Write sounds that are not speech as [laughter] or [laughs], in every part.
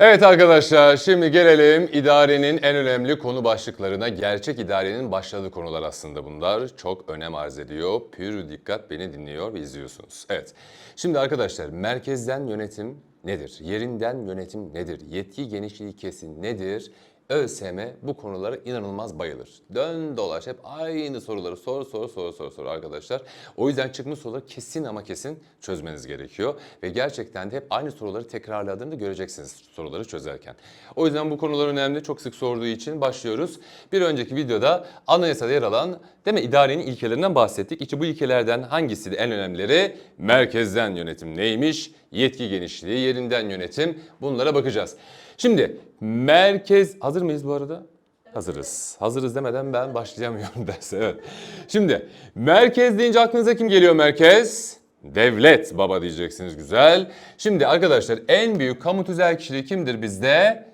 Evet arkadaşlar şimdi gelelim idarenin en önemli konu başlıklarına. Gerçek idarenin başladığı konular aslında bunlar. Çok önem arz ediyor. Pür dikkat beni dinliyor ve izliyorsunuz. Evet şimdi arkadaşlar merkezden yönetim nedir? Yerinden yönetim nedir? Yetki genişliği kesin nedir? ÖSYM bu konulara inanılmaz bayılır. Dön dolaş hep aynı soruları sor sor sor sor sor arkadaşlar. O yüzden çıkmış soruları kesin ama kesin çözmeniz gerekiyor. Ve gerçekten de hep aynı soruları tekrarladığını göreceksiniz soruları çözerken. O yüzden bu konular önemli. Çok sık sorduğu için başlıyoruz. Bir önceki videoda anayasada yer alan değil mi idarenin ilkelerinden bahsettik. İşte bu ilkelerden hangisi de en önemlileri? Merkezden yönetim neymiş? Yetki genişliği, yerinden yönetim bunlara bakacağız. Şimdi merkez hazır mıyız bu arada? Hazırız. Hazırız demeden ben başlayamıyorum [laughs] derse. Evet. Şimdi merkez deyince aklınıza kim geliyor merkez? Devlet baba diyeceksiniz güzel. Şimdi arkadaşlar en büyük kamu tüzel kişiliği kimdir bizde?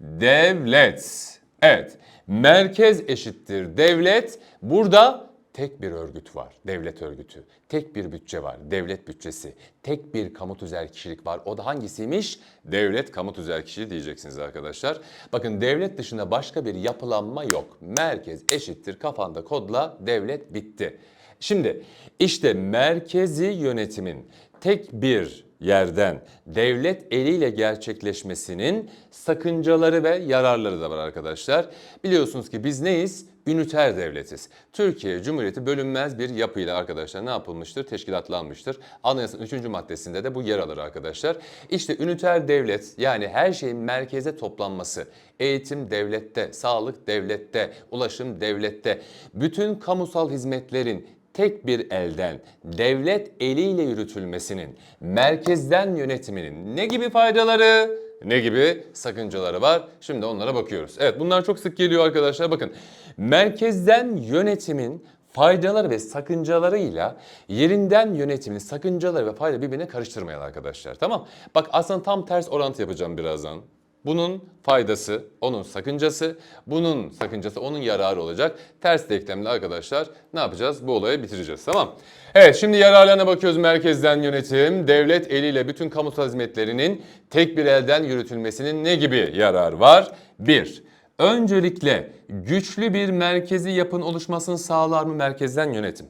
Devlet. Evet. Merkez eşittir devlet. Burada tek bir örgüt var. Devlet örgütü. Tek bir bütçe var. Devlet bütçesi. Tek bir kamu tüzel kişilik var. O da hangisiymiş? Devlet kamu tüzel kişiliği diyeceksiniz arkadaşlar. Bakın devlet dışında başka bir yapılanma yok. Merkez eşittir kafanda kodla devlet bitti. Şimdi işte merkezi yönetimin tek bir yerden devlet eliyle gerçekleşmesinin sakıncaları ve yararları da var arkadaşlar. Biliyorsunuz ki biz neyiz? Üniter devletiz. Türkiye Cumhuriyeti bölünmez bir yapıyla arkadaşlar ne yapılmıştır? Teşkilatlanmıştır. Anayasanın 3. maddesinde de bu yer alır arkadaşlar. İşte üniter devlet yani her şeyin merkeze toplanması. Eğitim devlette, sağlık devlette, ulaşım devlette. Bütün kamusal hizmetlerin tek bir elden devlet eliyle yürütülmesinin, merkezden yönetiminin ne gibi faydaları, ne gibi sakıncaları var? Şimdi onlara bakıyoruz. Evet bunlar çok sık geliyor arkadaşlar. Bakın merkezden yönetimin faydaları ve sakıncalarıyla yerinden yönetimin sakıncaları ve fayda birbirine karıştırmayalım arkadaşlar. Tamam? Bak aslında tam ters orantı yapacağım birazdan. Bunun faydası, onun sakıncası, bunun sakıncası, onun yararı olacak. Ters denklemle arkadaşlar ne yapacağız? Bu olayı bitireceğiz tamam. Evet şimdi yararlarına bakıyoruz merkezden yönetim. Devlet eliyle bütün kamusal hizmetlerinin tek bir elden yürütülmesinin ne gibi yararı var? Bir, öncelikle güçlü bir merkezi yapın oluşmasını sağlar mı merkezden yönetim?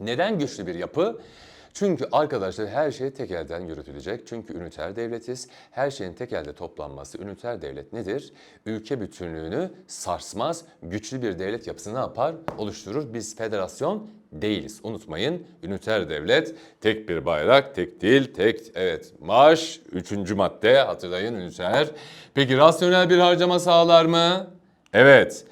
Neden güçlü bir yapı? Çünkü arkadaşlar her şey tek elden yürütülecek. Çünkü üniter devletiz. Her şeyin tek elde toplanması üniter devlet nedir? Ülke bütünlüğünü sarsmaz, güçlü bir devlet yapısı ne yapar? Oluşturur. Biz federasyon değiliz. Unutmayın üniter devlet tek bir bayrak, tek dil, tek evet maaş. Üçüncü madde hatırlayın üniter. Peki rasyonel bir harcama sağlar mı? Evet.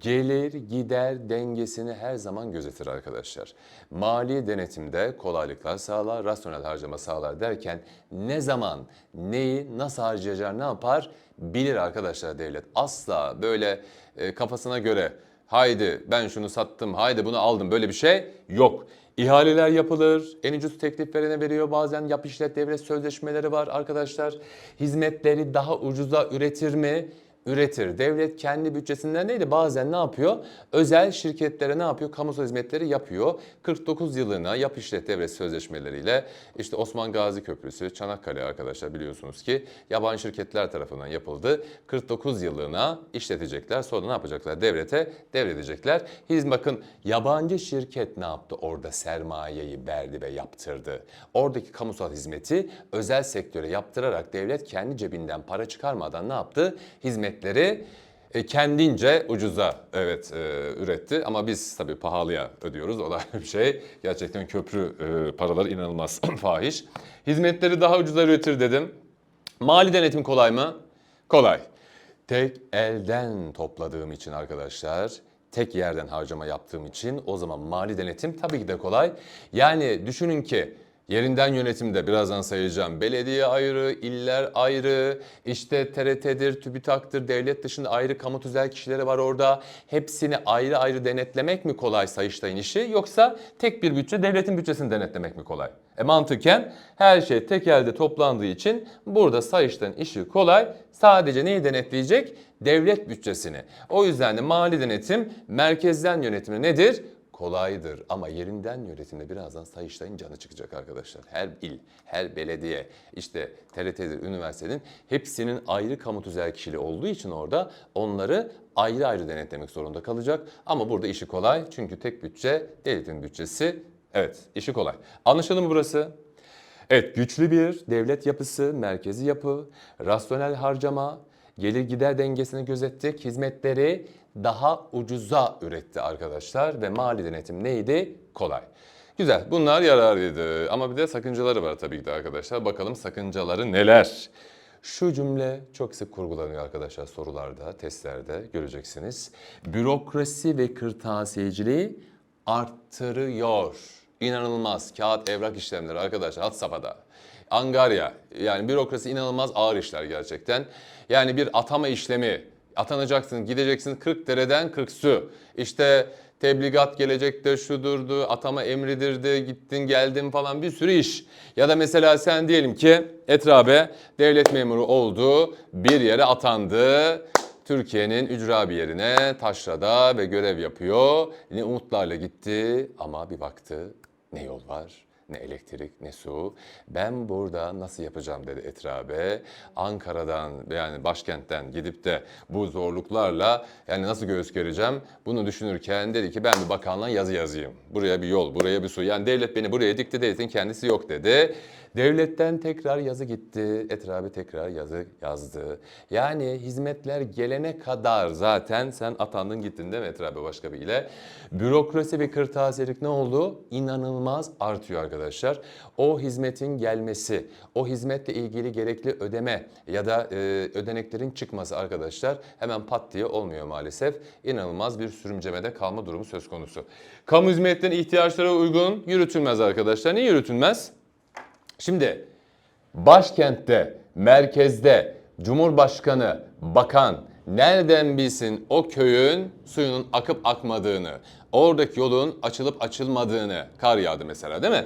Gelir gider dengesini her zaman gözetir arkadaşlar. Mali denetimde kolaylıklar sağlar, rasyonel harcama sağlar derken ne zaman, neyi, nasıl harcayacağını ne yapar? Bilir arkadaşlar devlet. Asla böyle e, kafasına göre haydi ben şunu sattım, haydi bunu aldım böyle bir şey yok. İhaleler yapılır, en ucuz teklif verene veriyor bazen yap işlet devlet sözleşmeleri var arkadaşlar. Hizmetleri daha ucuza üretir mi? Üretir. Devlet kendi bütçesinden değil de bazen ne yapıyor? Özel şirketlere ne yapıyor? Kamusal hizmetleri yapıyor. 49 yılına yap işlet devlet sözleşmeleriyle işte Osman Gazi Köprüsü, Çanakkale arkadaşlar biliyorsunuz ki yabancı şirketler tarafından yapıldı. 49 yıllığına işletecekler. Sonra ne yapacaklar? Devlete devredecekler. Hizm bakın yabancı şirket ne yaptı? Orada sermayeyi verdi ve yaptırdı. Oradaki kamusal hizmeti özel sektöre yaptırarak devlet kendi cebinden para çıkarmadan ne yaptı? Hizmet hizmetleri e, kendince ucuza evet e, üretti ama biz tabii pahalıya ödüyoruz o da [laughs] bir şey. Gerçekten köprü e, paraları inanılmaz [clears throat] fahiş. Hizmetleri daha ucuza üretir dedim. Mali denetim kolay mı? Kolay. Tek elden topladığım için arkadaşlar tek yerden harcama yaptığım için o zaman mali denetim tabii ki de kolay. Yani düşünün ki Yerinden yönetimde birazdan sayacağım. Belediye ayrı, iller ayrı, işte TRT'dir, TÜBİTAK'tır, devlet dışında ayrı kamu tüzel kişileri var orada. Hepsini ayrı ayrı denetlemek mi kolay Sayıştay'ın işi yoksa tek bir bütçe devletin bütçesini denetlemek mi kolay? E mantıken her şey tek elde toplandığı için burada Sayıştay'ın işi kolay. Sadece neyi denetleyecek? Devlet bütçesini. O yüzden de mali denetim merkezden yönetimi nedir? Kolaydır ama yerinden yönetimde birazdan Sayıştay'ın canı çıkacak arkadaşlar. Her il, her belediye, işte TRT'dir, üniversitenin hepsinin ayrı kamu tüzel kişiliği olduğu için orada onları ayrı ayrı denetlemek zorunda kalacak. Ama burada işi kolay çünkü tek bütçe devletin bütçesi. Evet işi kolay. Anlaşıldı mı burası? Evet, güçlü bir devlet yapısı, merkezi yapı, rasyonel harcama, gelir gider dengesini gözettik, hizmetleri daha ucuza üretti arkadaşlar ve mali denetim neydi? Kolay. Güzel, bunlar yararlıydı ama bir de sakıncaları var tabii ki de arkadaşlar. Bakalım sakıncaları neler? Şu cümle çok sık kurgulanıyor arkadaşlar sorularda, testlerde göreceksiniz. Bürokrasi ve kırtasiyeciliği arttırıyor. İnanılmaz kağıt evrak işlemleri arkadaşlar hat safhada. Angarya yani bürokrasi inanılmaz ağır işler gerçekten. Yani bir atama işlemi atanacaksın gideceksin 40 dereden 40 su. İşte tebligat gelecektir şudurdu atama emridirdi gittin geldin falan bir sürü iş. Ya da mesela sen diyelim ki etrabe devlet memuru oldu bir yere atandı. Türkiye'nin ücra bir yerine taşrada ve görev yapıyor. Ne umutlarla gitti ama bir baktı ne yol var, ne elektrik, ne su. Ben burada nasıl yapacağım dedi Etrabe. Ankara'dan yani başkentten gidip de bu zorluklarla yani nasıl göğüs gereceğim bunu düşünürken dedi ki ben bir bakanlığa yazı yazayım. Buraya bir yol, buraya bir su. Yani devlet beni buraya dikti devletin kendisi yok dedi. Devletten tekrar yazı gitti, Etrabe tekrar yazı yazdı. Yani hizmetler gelene kadar zaten sen atandın gittin değil mi Etrabe başka bir ile. Bürokrasi ve kırtasiyelik ne oldu? İnanılmaz artıyor arkadaşlar. O hizmetin gelmesi, o hizmetle ilgili gerekli ödeme ya da e, ödeneklerin çıkması arkadaşlar hemen pat diye olmuyor maalesef. İnanılmaz bir sürümcemede kalma durumu söz konusu. Kamu hizmetlerinin ihtiyaçlara uygun yürütülmez arkadaşlar. Niye yürütülmez? Şimdi başkentte, merkezde Cumhurbaşkanı, bakan nereden bilsin o köyün suyunun akıp akmadığını, oradaki yolun açılıp açılmadığını, kar yağdı mesela değil mi?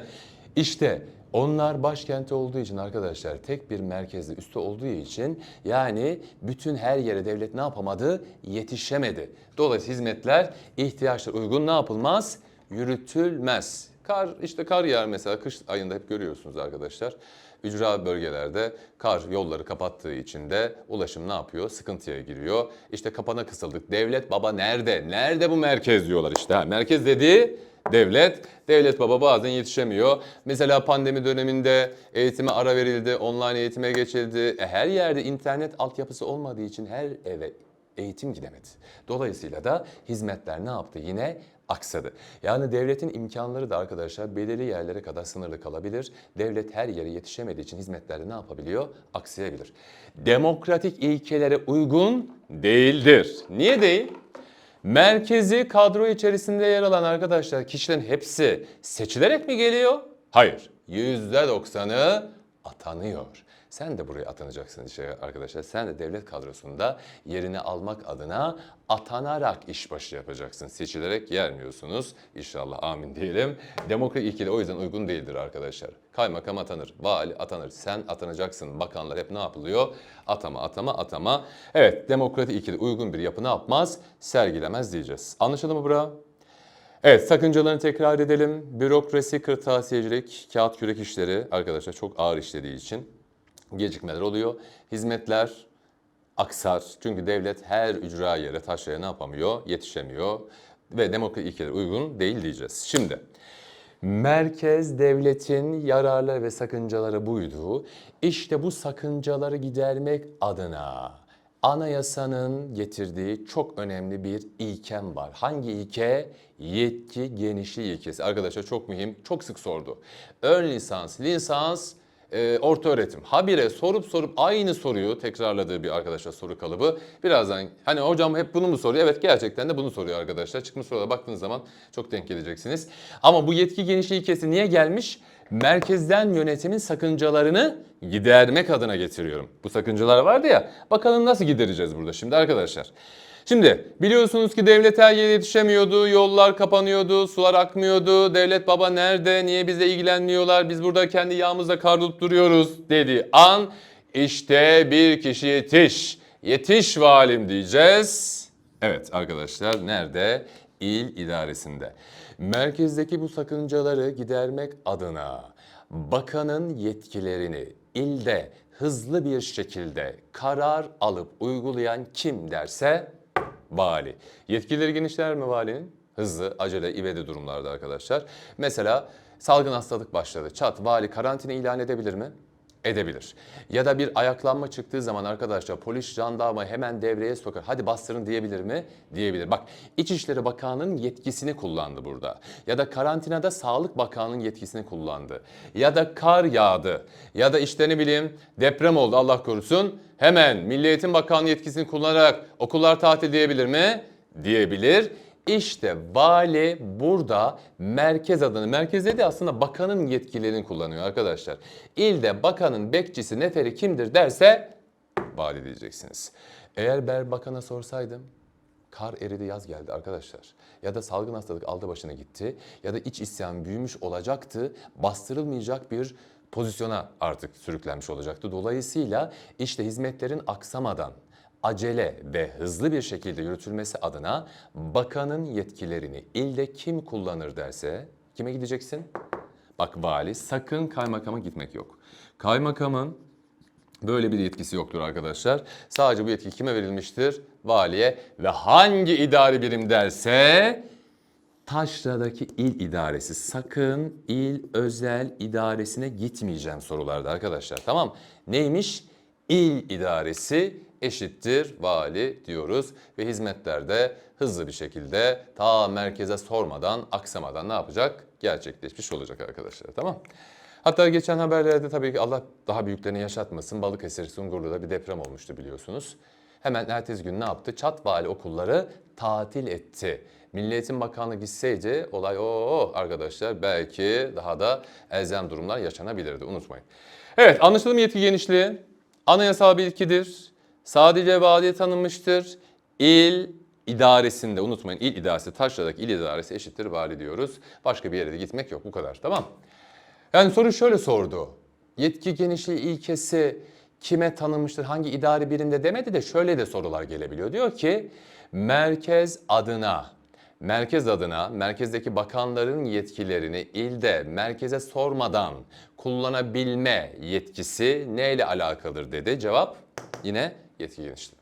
İşte onlar başkenti olduğu için arkadaşlar tek bir merkezde üstü olduğu için yani bütün her yere devlet ne yapamadı? Yetişemedi. Dolayısıyla hizmetler ihtiyaçlar uygun ne yapılmaz? Yürütülmez. Kar işte kar yağar mesela kış ayında hep görüyorsunuz arkadaşlar. Ücra bölgelerde kar yolları kapattığı için de ulaşım ne yapıyor? Sıkıntıya giriyor. İşte kapana kısıldık. Devlet baba nerede? Nerede bu merkez diyorlar işte. Ha, merkez dediği devlet. Devlet baba bazen yetişemiyor. Mesela pandemi döneminde eğitime ara verildi, online eğitime geçildi. E, her yerde internet altyapısı olmadığı için her eve eğitim gidemedi. Dolayısıyla da hizmetler ne yaptı? Yine aksadı. Yani devletin imkanları da arkadaşlar belirli yerlere kadar sınırlı kalabilir. Devlet her yere yetişemediği için hizmetlerde ne yapabiliyor? Aksayabilir. Demokratik ilkelere uygun değildir. Niye değil? Merkezi kadro içerisinde yer alan arkadaşlar kişilerin hepsi seçilerek mi geliyor? Hayır. %90'ı atanıyor. Sen de buraya atanacaksın işte arkadaşlar. Sen de devlet kadrosunda yerini almak adına atanarak işbaşı yapacaksın. Seçilerek gelmiyorsunuz. İnşallah amin diyelim. Demokrasi ilkeli o yüzden uygun değildir arkadaşlar. Kaymakam atanır, vali atanır. Sen atanacaksın. Bakanlar hep ne yapılıyor? Atama, atama, atama. Evet, demokratik ilkeli uygun bir yapı ne yapmaz? Sergilemez diyeceğiz. Anlaşıldı mı bura? Evet sakıncalarını tekrar edelim. Bürokrasi, kırtasiyecilik, kağıt kürek işleri arkadaşlar çok ağır işlediği için gecikmeler oluyor. Hizmetler aksar. Çünkü devlet her ücra yere, taşraya ne yapamıyor? Yetişemiyor. Ve demokratik ilkelere uygun değil diyeceğiz. Şimdi merkez devletin yararları ve sakıncaları buydu. İşte bu sakıncaları gidermek adına anayasanın getirdiği çok önemli bir ilkem var. Hangi ilke? Yetki genişliği ilkesi. Arkadaşlar çok mühim, çok sık sordu. Ön lisans, lisans, e, orta öğretim. Habire sorup sorup aynı soruyu tekrarladığı bir arkadaşlar soru kalıbı. Birazdan hani hocam hep bunu mu soruyor? Evet gerçekten de bunu soruyor arkadaşlar. Çıkmış sorulara baktığınız zaman çok denk geleceksiniz. Ama bu yetki genişliği ilkesi niye gelmiş? Merkezden yönetimin sakıncalarını gidermek adına getiriyorum. Bu sakıncalar vardı ya. Bakalım nasıl gidereceğiz burada şimdi arkadaşlar. Şimdi biliyorsunuz ki devlet her yere yetişemiyordu, yollar kapanıyordu, sular akmıyordu. Devlet baba nerede, niye bize ilgilenmiyorlar, biz burada kendi yağımızla kavrulup duruyoruz dedi an işte bir kişi yetiş, yetiş valim diyeceğiz. Evet arkadaşlar nerede? İl idaresinde. Merkezdeki bu sakıncaları gidermek adına bakanın yetkilerini ilde hızlı bir şekilde karar alıp uygulayan kim derse vali. Yetkileri genişler mi valinin? Hızlı, acele, ivedi durumlarda arkadaşlar. Mesela salgın hastalık başladı. Çat vali karantina ilan edebilir mi? Edebilir. Ya da bir ayaklanma çıktığı zaman arkadaşlar polis, jandarma hemen devreye sokar. Hadi bastırın diyebilir mi? Diyebilir. Bak İçişleri Bakanı'nın yetkisini kullandı burada. Ya da karantinada Sağlık Bakanı'nın yetkisini kullandı. Ya da kar yağdı. Ya da işte ne bileyim deprem oldu Allah korusun. Hemen Milli Eğitim Bakanlığı yetkisini kullanarak okullar tatil diyebilir mi? Diyebilir. İşte vali burada merkez adını, merkezde de aslında bakanın yetkilerini kullanıyor arkadaşlar. İlde bakanın bekçisi neferi kimdir derse vali diyeceksiniz. Eğer ben bakana sorsaydım kar eridi yaz geldi arkadaşlar. Ya da salgın hastalık aldı başına gitti ya da iç isyan büyümüş olacaktı. Bastırılmayacak bir pozisyona artık sürüklenmiş olacaktı. Dolayısıyla işte hizmetlerin aksamadan acele ve hızlı bir şekilde yürütülmesi adına bakanın yetkilerini ilde kim kullanır derse kime gideceksin? Bak vali sakın kaymakama gitmek yok. Kaymakamın Böyle bir yetkisi yoktur arkadaşlar. Sadece bu yetki kime verilmiştir? Valiye ve hangi idari birim derse Taşra'daki il idaresi. Sakın il özel idaresine gitmeyeceğim sorularda arkadaşlar. Tamam. Neymiş? İl idaresi eşittir vali diyoruz ve hizmetlerde hızlı bir şekilde ta merkeze sormadan, aksamadan ne yapacak? Gerçekleşmiş olacak arkadaşlar. Tamam. Hatta geçen haberlerde tabii ki Allah daha büyüklerini yaşatmasın. Balıkesir Sungurlu'da bir deprem olmuştu biliyorsunuz. Hemen ertesi gün ne yaptı? Çat vali okulları tatil etti. Milli Eğitim Bakanlığı gitseydi olay o arkadaşlar belki daha da elzem durumlar yaşanabilirdi unutmayın. Evet anlaşıldı mı yetki genişliği? Anayasal bir ilkidir. Sadece valiye tanınmıştır. İl idaresinde unutmayın il idaresi Taşra'daki il idaresi eşittir vali diyoruz. Başka bir yere de gitmek yok bu kadar tamam. Yani soru şöyle sordu. Yetki genişliği ilkesi kime tanınmıştır, hangi idari birimde demedi de şöyle de sorular gelebiliyor. Diyor ki merkez adına, merkez adına merkezdeki bakanların yetkilerini ilde merkeze sormadan kullanabilme yetkisi neyle alakalıdır dedi. Cevap yine yetki genişliği.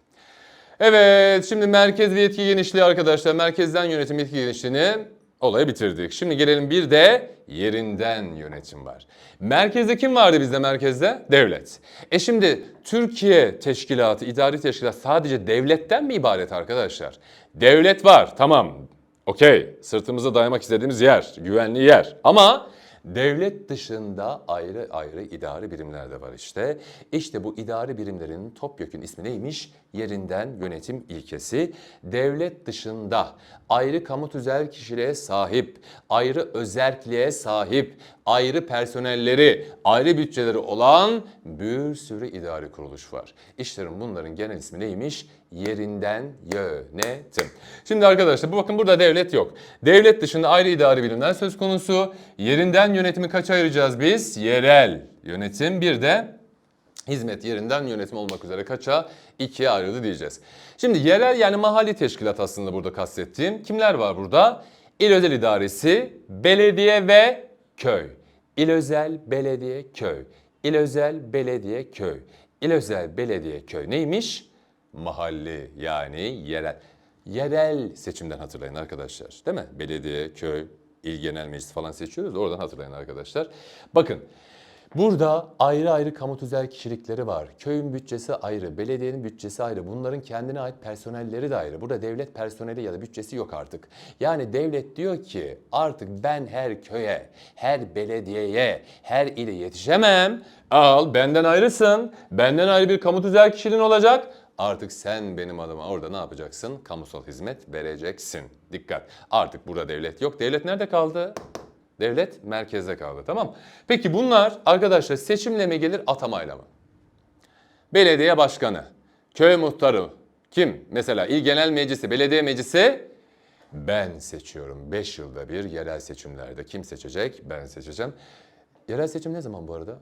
Evet şimdi merkez ve yetki genişliği arkadaşlar. Merkezden yönetim yetki genişliğini olayı bitirdik. Şimdi gelelim bir de yerinden yönetim var. Merkezde kim vardı bizde merkezde? Devlet. E şimdi Türkiye teşkilatı, idari teşkilat sadece devletten mi ibaret arkadaşlar? Devlet var tamam okey sırtımıza dayamak istediğimiz yer, güvenli yer ama Devlet dışında ayrı ayrı idari birimler de var işte. İşte bu idari birimlerin topyekün ismi neymiş? Yerinden yönetim ilkesi. Devlet dışında ayrı kamu tüzel kişiliğe sahip, ayrı özerkliğe sahip, ayrı personelleri, ayrı bütçeleri olan bir sürü idari kuruluş var. İşlerin bunların genel ismi neymiş? Yerinden yönetim. Şimdi arkadaşlar bu bakın burada devlet yok. Devlet dışında ayrı idari birimler söz konusu. Yerinden yönetimi kaç ayıracağız biz? Yerel yönetim bir de hizmet yerinden yönetim olmak üzere kaça? ikiye ayrıldı diyeceğiz. Şimdi yerel yani mahalli teşkilat aslında burada kastettiğim. Kimler var burada? İl Özel İdaresi, belediye ve köy. İl Özel, belediye, köy. İl Özel, belediye, köy. İl Özel, belediye, köy neymiş? Mahalli yani yerel. Yerel seçimden hatırlayın arkadaşlar değil mi? Belediye, köy, il genel meclis falan seçiyoruz. Oradan hatırlayın arkadaşlar. Bakın Burada ayrı ayrı kamu tüzel kişilikleri var. Köyün bütçesi ayrı, belediyenin bütçesi ayrı. Bunların kendine ait personelleri de ayrı. Burada devlet personeli ya da bütçesi yok artık. Yani devlet diyor ki artık ben her köye, her belediyeye, her ile yetişemem. Al benden ayrısın. Benden ayrı bir kamu tüzel kişiliğin olacak. Artık sen benim adıma orada ne yapacaksın? Kamusal hizmet vereceksin. Dikkat. Artık burada devlet yok. Devlet nerede kaldı? Devlet merkezde kaldı tamam Peki bunlar arkadaşlar seçimle mi gelir atamayla mı? Belediye başkanı, köy muhtarı kim? Mesela il genel meclisi, belediye meclisi ben seçiyorum. 5 yılda bir yerel seçimlerde. Kim seçecek? Ben seçeceğim. Yerel seçim ne zaman bu arada?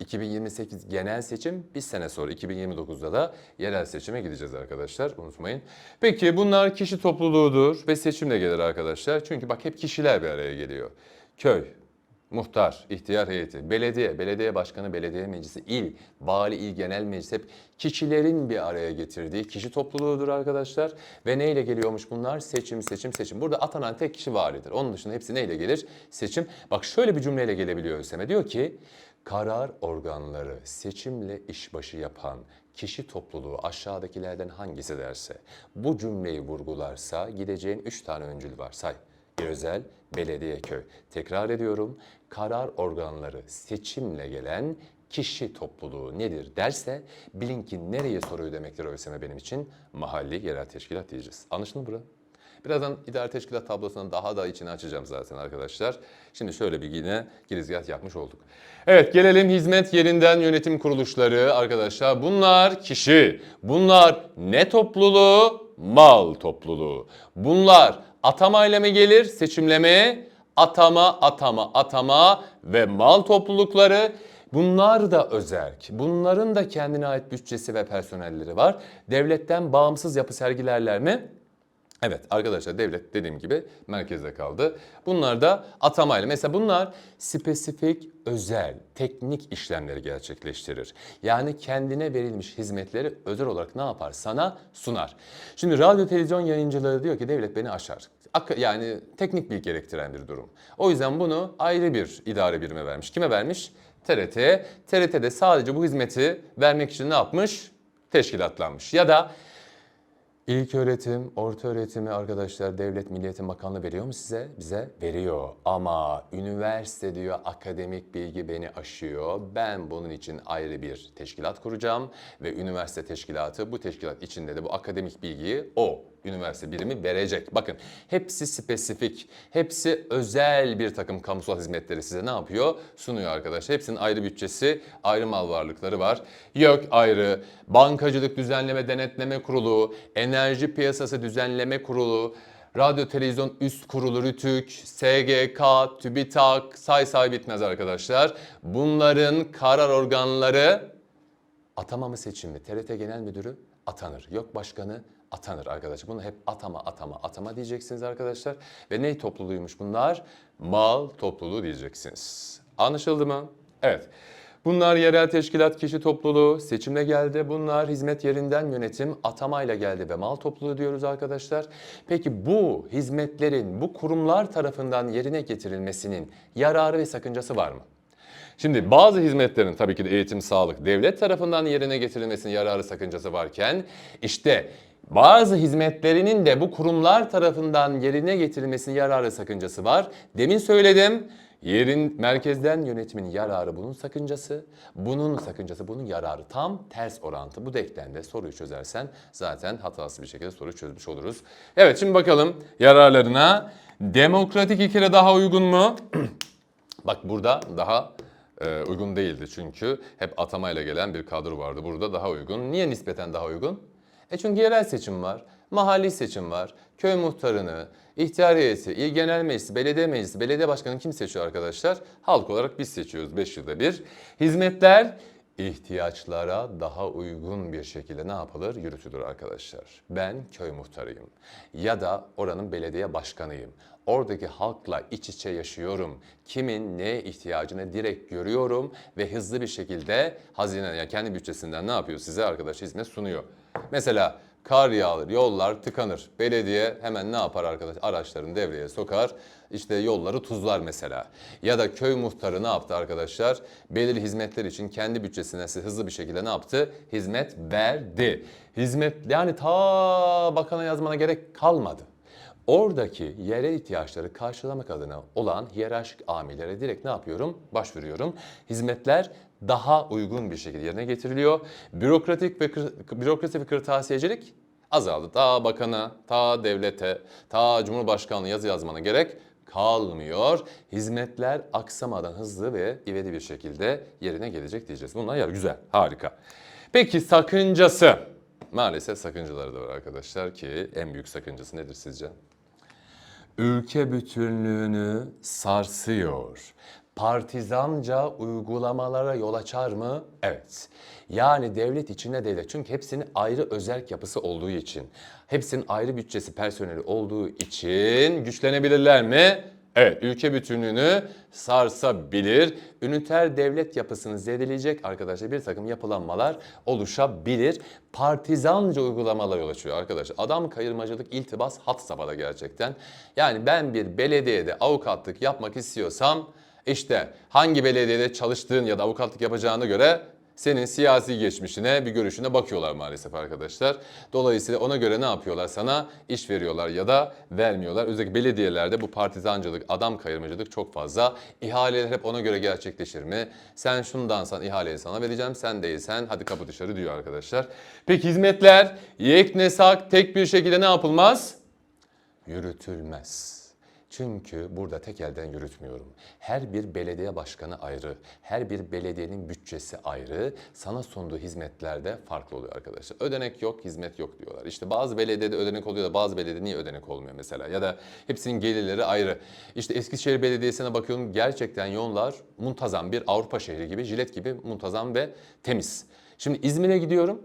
2028 genel seçim bir sene sonra 2029'da da yerel seçime gideceğiz arkadaşlar unutmayın. Peki bunlar kişi topluluğudur ve seçimle gelir arkadaşlar. Çünkü bak hep kişiler bir araya geliyor. Köy, muhtar, ihtiyar heyeti, belediye, belediye başkanı, belediye meclisi, il, vali, il genel meclis hep kişilerin bir araya getirdiği kişi topluluğudur arkadaşlar. Ve neyle geliyormuş bunlar? Seçim, seçim, seçim. Burada atanan tek kişi validir. Onun dışında hepsi neyle gelir? Seçim. Bak şöyle bir cümleyle gelebiliyor ÖSYM. Diyor ki karar organları seçimle işbaşı yapan kişi topluluğu aşağıdakilerden hangisi derse bu cümleyi vurgularsa gideceğin 3 tane öncül var say. Bir özel belediye köy. Tekrar ediyorum. Karar organları seçimle gelen kişi topluluğu nedir derse bilin ki nereye soruyor demektir ÖSYM benim için? Mahalli yerel teşkilat diyeceğiz. Anlaşıldı mı bura? Birazdan idare teşkilat tablosundan daha da içini açacağım zaten arkadaşlar. Şimdi şöyle bir yine girizgah yapmış olduk. Evet gelelim hizmet yerinden yönetim kuruluşları arkadaşlar. Bunlar kişi, bunlar ne topluluğu? Mal topluluğu. Bunlar atamayla mı gelir, seçimle mi? Atama, atama, atama ve mal toplulukları Bunlar da özerk. Bunların da kendine ait bütçesi ve personelleri var. Devletten bağımsız yapı sergilerler mi? Evet arkadaşlar devlet dediğim gibi merkezde kaldı. Bunlar da atamayla. Mesela bunlar spesifik, özel, teknik işlemleri gerçekleştirir. Yani kendine verilmiş hizmetleri özel olarak ne yapar? Sana sunar. Şimdi radyo televizyon yayıncıları diyor ki devlet beni aşar. Yani teknik bilgi gerektiren bir durum. O yüzden bunu ayrı bir idare birime vermiş. Kime vermiş? TRT'ye. TRT de sadece bu hizmeti vermek için ne yapmış? Teşkilatlanmış. Ya da İlk öğretim, orta öğretimi arkadaşlar Devlet Milli Eğitim Bakanlığı veriyor mu size? Bize veriyor. Ama üniversite diyor akademik bilgi beni aşıyor. Ben bunun için ayrı bir teşkilat kuracağım ve üniversite teşkilatı bu teşkilat içinde de bu akademik bilgiyi o üniversite birimi verecek. Bakın hepsi spesifik, hepsi özel bir takım kamusal hizmetleri size ne yapıyor? Sunuyor arkadaşlar. Hepsinin ayrı bütçesi, ayrı mal varlıkları var. Yok ayrı, bankacılık düzenleme denetleme kurulu, enerji piyasası düzenleme kurulu, Radyo Televizyon Üst Kurulu RTÜK, SGK, TÜBİTAK say say bitmez arkadaşlar. Bunların karar organları atama mı seçim? TRT Genel Müdürü atanır. Yok başkanı atanır arkadaşlar. Bunu hep atama atama atama diyeceksiniz arkadaşlar. Ve ne topluluğuymuş bunlar? Mal topluluğu diyeceksiniz. Anlaşıldı mı? Evet. Bunlar yerel teşkilat kişi topluluğu, seçimle geldi. Bunlar hizmet yerinden yönetim, atamayla geldi ve mal topluluğu diyoruz arkadaşlar. Peki bu hizmetlerin bu kurumlar tarafından yerine getirilmesinin yararı ve sakıncası var mı? Şimdi bazı hizmetlerin tabii ki de eğitim, sağlık, devlet tarafından yerine getirilmesinin yararı sakıncası varken işte bazı hizmetlerinin de bu kurumlar tarafından yerine getirilmesinin yararı sakıncası var. Demin söyledim. Yerin merkezden yönetimin yararı bunun sakıncası, bunun sakıncası bunun yararı tam ters orantı. Bu denklemde soruyu çözersen zaten hatasız bir şekilde soruyu çözmüş oluruz. Evet şimdi bakalım yararlarına. Demokratik ikile daha uygun mu? [clears throat] Bak burada daha e, uygun değildi çünkü hep atamayla gelen bir kadro vardı. Burada daha uygun. Niye nispeten daha uygun? E çünkü yerel seçim var, mahalli seçim var, köy muhtarını, ihtiyar heyeti, il genel meclisi, belediye meclisi, belediye başkanını kim seçiyor arkadaşlar? Halk olarak biz seçiyoruz 5 yılda bir. Hizmetler ihtiyaçlara daha uygun bir şekilde ne yapılır? Yürütülür arkadaşlar. Ben köy muhtarıyım ya da oranın belediye başkanıyım. Oradaki halkla iç içe yaşıyorum. Kimin neye ihtiyacını direkt görüyorum ve hızlı bir şekilde hazine yani kendi bütçesinden ne yapıyor size arkadaş hizmet sunuyor. Mesela kar yağılır, yollar tıkanır. Belediye hemen ne yapar arkadaş? Araçlarını devreye sokar. İşte yolları tuzlar mesela. Ya da köy muhtarı ne yaptı arkadaşlar? Belirli hizmetler için kendi bütçesinden size hızlı bir şekilde ne yaptı? Hizmet verdi. Hizmet yani ta bakana yazmana gerek kalmadı. Oradaki yerel ihtiyaçları karşılamak adına olan hiyerarşik amillere direkt ne yapıyorum? Başvuruyorum. Hizmetler daha uygun bir şekilde yerine getiriliyor. Bürokratik ve bürokrasi ve kırtasiyecilik azaldı. Ta bakana, ta devlete, ta cumhurbaşkanlığı yazı yazmana gerek kalmıyor. Hizmetler aksamadan hızlı ve ivedi bir şekilde yerine gelecek diyeceğiz. Bunlar yer güzel, harika. Peki sakıncası? Maalesef sakıncaları da var arkadaşlar ki en büyük sakıncası nedir sizce? ülke bütünlüğünü sarsıyor. Partizanca uygulamalara yol açar mı? Evet. Yani devlet içinde devlet. Çünkü hepsinin ayrı özerk yapısı olduğu için, hepsinin ayrı bütçesi, personeli olduğu için güçlenebilirler mi? Evet, ülke bütünlüğünü sarsabilir. Üniter devlet yapısını zedeleyecek arkadaşlar bir takım yapılanmalar oluşabilir. Partizanca uygulamalar yol açıyor arkadaşlar. Adam kayırmacılık, iltibas hat safhada gerçekten. Yani ben bir belediyede avukatlık yapmak istiyorsam işte hangi belediyede çalıştığın ya da avukatlık yapacağına göre senin siyasi geçmişine, bir görüşüne bakıyorlar maalesef arkadaşlar. Dolayısıyla ona göre ne yapıyorlar? Sana iş veriyorlar ya da vermiyorlar. Özellikle belediyelerde bu partizancılık, adam kayırmacılık çok fazla. İhaleler hep ona göre gerçekleşir mi? Sen şundansan ihaleyi sana vereceğim, sen değilsen hadi kapı dışarı diyor arkadaşlar. Peki hizmetler yeknesak tek bir şekilde ne yapılmaz? Yürütülmez. Çünkü burada tek elden yürütmüyorum. Her bir belediye başkanı ayrı, her bir belediyenin bütçesi ayrı, sana sunduğu hizmetlerde farklı oluyor arkadaşlar. Ödenek yok, hizmet yok diyorlar. İşte bazı belediyede ödenek oluyor da bazı belediyede niye ödenek olmuyor mesela? Ya da hepsinin gelirleri ayrı. İşte Eskişehir Belediyesi'ne bakıyorum gerçekten yollar muntazam bir Avrupa şehri gibi, jilet gibi muntazam ve temiz. Şimdi İzmir'e gidiyorum.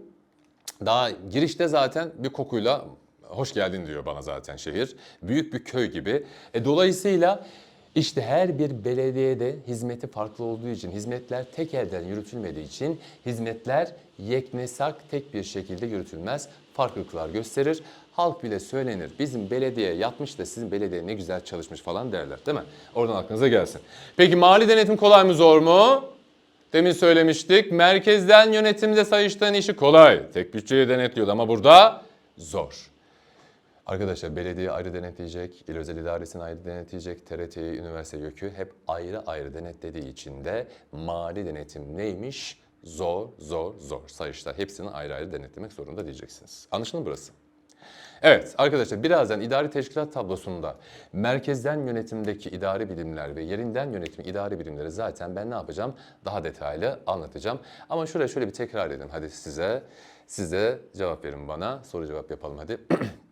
Daha girişte zaten bir kokuyla hoş geldin diyor bana zaten şehir. Büyük bir köy gibi. E, dolayısıyla işte her bir belediyede hizmeti farklı olduğu için, hizmetler tek elden yürütülmediği için hizmetler yeknesak tek bir şekilde yürütülmez. Farklılıklar gösterir. Halk bile söylenir. Bizim belediye yatmış da sizin belediye ne güzel çalışmış falan derler değil mi? Oradan aklınıza gelsin. Peki mali denetim kolay mı zor mu? Demin söylemiştik. Merkezden yönetimde sayıştığın işi kolay. Tek bütçeyi denetliyordu ama burada zor. Arkadaşlar belediye ayrı denetleyecek, il özel idaresini ayrı denetleyecek, TRT'yi, üniversite gökü hep ayrı ayrı denetlediği için de mali denetim neymiş? Zor, zor, zor. Sayıştay hepsini ayrı ayrı denetlemek zorunda diyeceksiniz. Anlaşıldı burası? Evet arkadaşlar birazdan idari teşkilat tablosunda merkezden yönetimdeki idari birimler ve yerinden yönetim idari birimleri zaten ben ne yapacağım? Daha detaylı anlatacağım. Ama şuraya şöyle bir tekrar edin hadi size. Size cevap verin bana. Soru cevap yapalım hadi. [clears throat]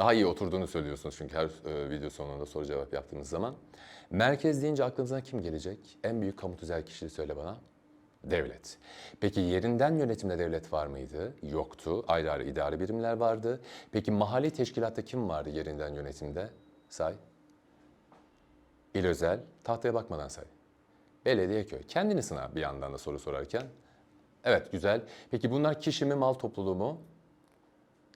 Daha iyi oturduğunu söylüyorsunuz çünkü her e, video sonunda soru cevap yaptığınız zaman. Merkez deyince aklınıza kim gelecek? En büyük kamu tüzel kişiliği söyle bana. Devlet. Peki yerinden yönetimde devlet var mıydı? Yoktu. Ayrı ayrı idari birimler vardı. Peki mahalli teşkilatta kim vardı yerinden yönetimde? Say. İl özel. Tahtaya bakmadan say. Belediye köy. Kendini sınav bir yandan da soru sorarken. Evet güzel. Peki bunlar kişi mi mal topluluğu mu?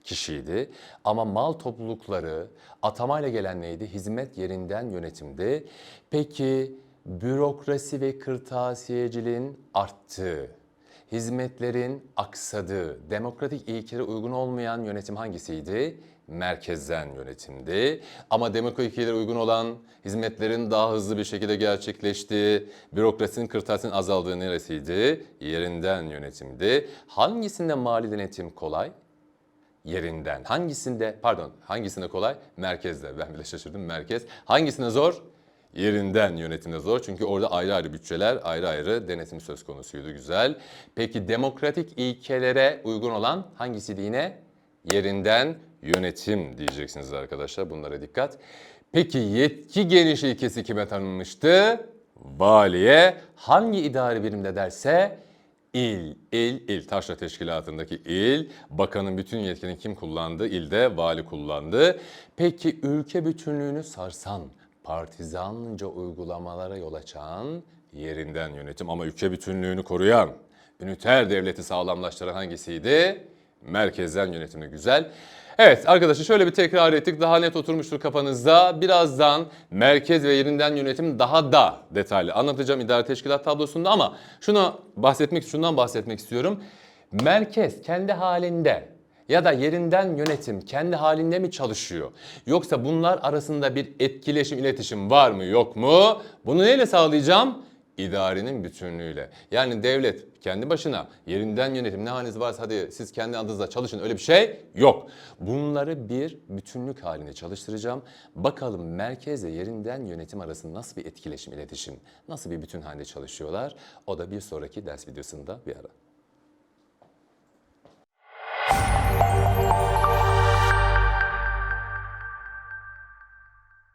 Kişiydi. Ama mal toplulukları atamayla gelen neydi? Hizmet yerinden yönetimdi. Peki bürokrasi ve kırtasiyeciliğin arttığı, hizmetlerin aksadığı, demokratik ilkelere uygun olmayan yönetim hangisiydi? Merkezden yönetimdi. Ama demokratik ilkelere uygun olan hizmetlerin daha hızlı bir şekilde gerçekleştiği, bürokrasinin kırtasinin azaldığı neresiydi? Yerinden yönetimdi. Hangisinde mali denetim kolay? Yerinden. Hangisinde pardon hangisinde kolay? Merkezde. Ben bile şaşırdım merkez. Hangisinde zor? Yerinden yönetimde zor. Çünkü orada ayrı ayrı bütçeler, ayrı ayrı denetim söz konusuydu. Güzel. Peki demokratik ilkelere uygun olan hangisiydi yine? Yerinden yönetim diyeceksiniz arkadaşlar. Bunlara dikkat. Peki yetki geniş ilkesi kime tanınmıştı? Valiye. Hangi idari birimde derse İl, il, il. Taşra Teşkilatı'ndaki il. Bakanın bütün yetkini kim kullandı? İlde vali kullandı. Peki ülke bütünlüğünü sarsan, partizanca uygulamalara yol açan yerinden yönetim ama ülke bütünlüğünü koruyan, üniter devleti sağlamlaştıran hangisiydi? Merkezden yönetimi güzel. Evet arkadaşlar şöyle bir tekrar ettik. Daha net oturmuştur kafanızda. Birazdan merkez ve yerinden yönetim daha da detaylı anlatacağım idare teşkilat tablosunda ama şunu bahsetmek, şundan bahsetmek istiyorum. Merkez kendi halinde ya da yerinden yönetim kendi halinde mi çalışıyor? Yoksa bunlar arasında bir etkileşim, iletişim var mı yok mu? Bunu neyle sağlayacağım? İdarenin bütünlüğüyle. Yani devlet kendi başına yerinden yönetim ne haliniz varsa hadi siz kendi adınıza çalışın öyle bir şey yok. Bunları bir bütünlük halinde çalıştıracağım. Bakalım merkezle yerinden yönetim arasında nasıl bir etkileşim, iletişim, nasıl bir bütün halinde çalışıyorlar? O da bir sonraki ders videosunda bir ara.